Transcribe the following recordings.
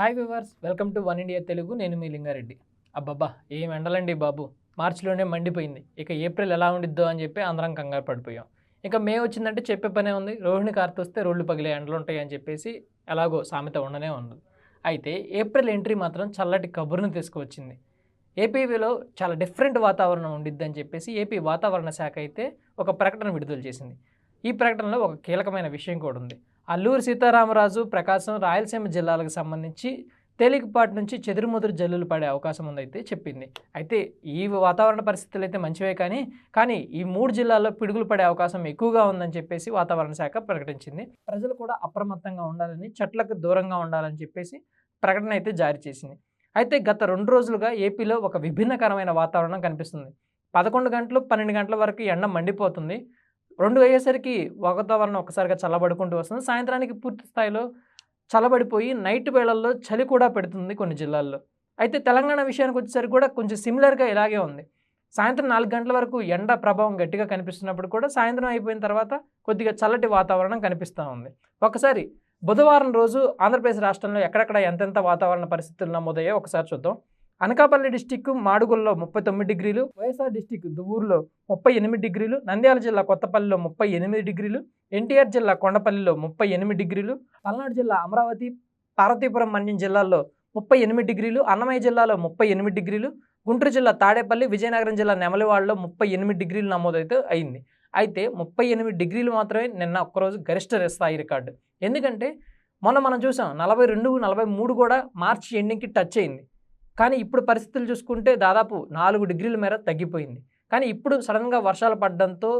Hi viewers welcome to one India Telugu. నేను మీ లింగారెడ్డి. అబ్బబ్బా ఏం ఎండలండి బాబు. మార్చిలోనే మండిపోయింది. ఇక ఏప్రిల్ ఎలా ఉండిద్దో అని చెప్పి అందరం కంగారు పడిపోయాం. ఇక మే వచ్చిందంటే చెప్పే పనే ఉంది. రోహిణి కార్తె వస్తే రోడ్లు పగిలే ఎండలు ఉంటాయి అని చెప్పేసి ఎలాగో సామెత ఉండనే ఉంది అయితే ఏప్రిల్ ఎంట్రీ మాత్రం చల్లటి కబురును తీసుకువచ్చింది. ఏపీలో చాలా డిఫరెంట్ వాతావరణం ఉండిద్దని చెప్పేసి ఏపీ వాతావరణ శాఖ అయితే ఒక ప్రకటన విడుదల చేసింది. ఈ ప్రకటనలో ఒక కీలకమైన విషయం కూడా ఉంది. అల్లూరు సీతారామరాజు ప్రకాశం రాయలసీమ జిల్లాలకు సంబంధించి తేలికపాటి నుంచి చెదురుముదురు జల్లులు పడే అవకాశం ఉందైతే చెప్పింది. అయితే ఈ వాతావరణ పరిస్థితులు అయితే మంచివే కానీ కానీ ఈ మూడు జిల్లాల్లో పిడుగులు పడే అవకాశం ఎక్కువగా ఉందని చెప్పేసి వాతావరణ శాఖ ప్రకటించింది. ప్రజలు కూడా అప్రమత్తంగా ఉండాలని చెట్లకు దూరంగా ఉండాలని చెప్పేసి ప్రకటన అయితే జారీ చేసింది. అయితే గత రెండు రోజులుగా ఏపీలో ఒక విభిన్నకరమైన వాతావరణం కనిపిస్తుంది. పదకొండు గంటలు పన్నెండు గంటల వరకు ఎండ మండిపోతుంది. రెండు అయ్యేసరికి వాతావరణం ఒకసారిగా చల్లబడుకుంటూ వస్తుంది. సాయంత్రానికి పూర్తి స్థాయిలో చల్లబడిపోయి నైట్ వేళల్లో చలి కూడా పెడుతుంది కొన్ని జిల్లాల్లో. అయితే తెలంగాణ విషయానికి వచ్చేసరికి కూడా కొంచెం సిమిలర్గా ఇలాగే ఉంది. సాయంత్రం నాలుగు గంటల వరకు ఎండ ప్రభావం గట్టిగా కనిపిస్తున్నప్పుడు కూడా సాయంత్రం అయిపోయిన తర్వాత కొద్దిగా చల్లటి వాతావరణం కనిపిస్తూ ఉంది. ఒకసారి బుధవారం రోజు ఆంధ్రప్రదేశ్ రాష్ట్రంలో ఎక్కడెక్కడ ఎంతెంత వాతావరణ పరిస్థితులు నమోదయ్యో ఒకసారి చూద్దాం. అనకాపల్లి డిస్టిక్ మాడుగుల్లో ముప్పై తొమ్మిది డిగ్రీలు వైఎస్ఆర్ డిస్టిక్ దువ్వూరులో ముప్పై ఎనిమిది డిగ్రీలు నంద్యాల జిల్లా కొత్తపల్లిలో ముప్పై ఎనిమిది డిగ్రీలు ఎన్టీఆర్ జిల్లా కొండపల్లిలో ముప్పై ఎనిమిది డిగ్రీలు పల్నాడు జిల్లా అమరావతి పార్వతీపురం మన్యం జిల్లాల్లో ముప్పై ఎనిమిది డిగ్రీలు అన్నమయ్య జిల్లాలో ముప్పై ఎనిమిది డిగ్రీలు గుంటూరు జిల్లా తాడేపల్లి విజయనగరం జిల్లా నెమలివాడలో ముప్పై ఎనిమిది డిగ్రీలు నమోదైతే అయింది. అయితే ముప్పై ఎనిమిది డిగ్రీలు మాత్రమే నిన్న ఒక్కరోజు గరిష్ట స్థాయి రికార్డు. ఎందుకంటే మొన్న మనం చూసాం నలభై రెండు నలభై మూడు కూడా మార్చి ఎండింగ్కి టచ్ అయింది. కానీ ఇప్పుడు పరిస్థితులు చూసుకుంటే దాదాపు నాలుగు డిగ్రీల మేర తగ్గిపోయింది. కానీ ఇప్పుడు సడన్గా వర్షాలు పడడంతో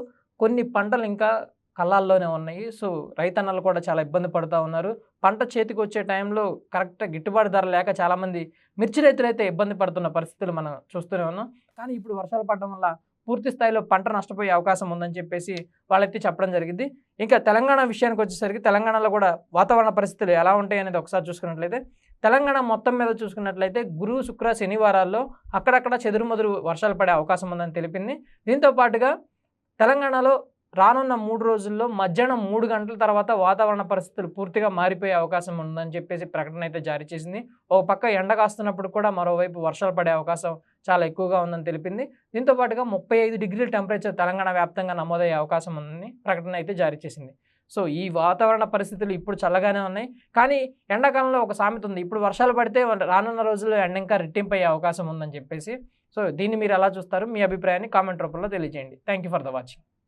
కొన్ని పంటలు ఇంకా కళ్ళాల్లోనే ఉన్నాయి. సో రైతన్నలు కూడా చాలా ఇబ్బంది పడుతూ ఉన్నారు. పంట చేతికి వచ్చే టైంలో కరెక్ట్గా గిట్టుబాటు ధర లేక చాలామంది మిర్చి రైతులు అయితే ఇబ్బంది పడుతున్న పరిస్థితులు మనం చూస్తూనే ఉన్నాం. కానీ ఇప్పుడు వర్షాలు పడడం వల్ల పూర్తి స్థాయిలో పంట నష్టపోయే అవకాశం ఉందని చెప్పేసి వాళ్ళైతే చెప్పడం జరిగింది. ఇంకా తెలంగాణ విషయానికి వచ్చేసరికి తెలంగాణలో కూడా వాతావరణ పరిస్థితులు ఎలా ఉంటాయి అనేది ఒకసారి చూసుకున్నట్లయితే తెలంగాణ మొత్తం మీద చూసుకున్నట్లయితే గురు శుక్ర శనివారాల్లో అక్కడక్కడ చెదురుమదురు వర్షాలు పడే అవకాశం ఉందని తెలిపింది. దీంతో పాటుగా తెలంగాణలో రానున్న మూడు రోజుల్లో మధ్యాహ్నం మూడు గంటల తర్వాత వాతావరణ పరిస్థితులు పూర్తిగా మారిపోయే అవకాశం ఉందని చెప్పేసి ప్రకటన అయితే జారీ చేసింది. ఒక పక్క ఎండ కాస్తున్నప్పుడు కూడా మరోవైపు వర్షాలు పడే అవకాశం చాలా ఎక్కువగా ఉందని తెలిపింది. దీంతో పాటుగా ముప్పై ఐదు డిగ్రీల టెంపరేచర్ తెలంగాణ వ్యాప్తంగా నమోదయ్యే అవకాశం ఉందని ప్రకటన అయితే జారీ చేసింది. సో ఈ వాతావరణ పరిస్థితులు ఇప్పుడు చల్లగానే ఉన్నాయి. కానీ ఎండాకాలంలో ఒక సామెత ఉంది. ఇప్పుడు వర్షాలు పడితే రానున్న రోజుల్లో ఎండ ఇంకా రెట్టింపు అయ్యే అవకాశం ఉందని చెప్పేసి. సో దీన్ని మీరు ఎలా చూస్తారు? మీ అభిప్రాయాన్ని కామెంట్ రూపంలో తెలియజేయండి. Thank you for the watching.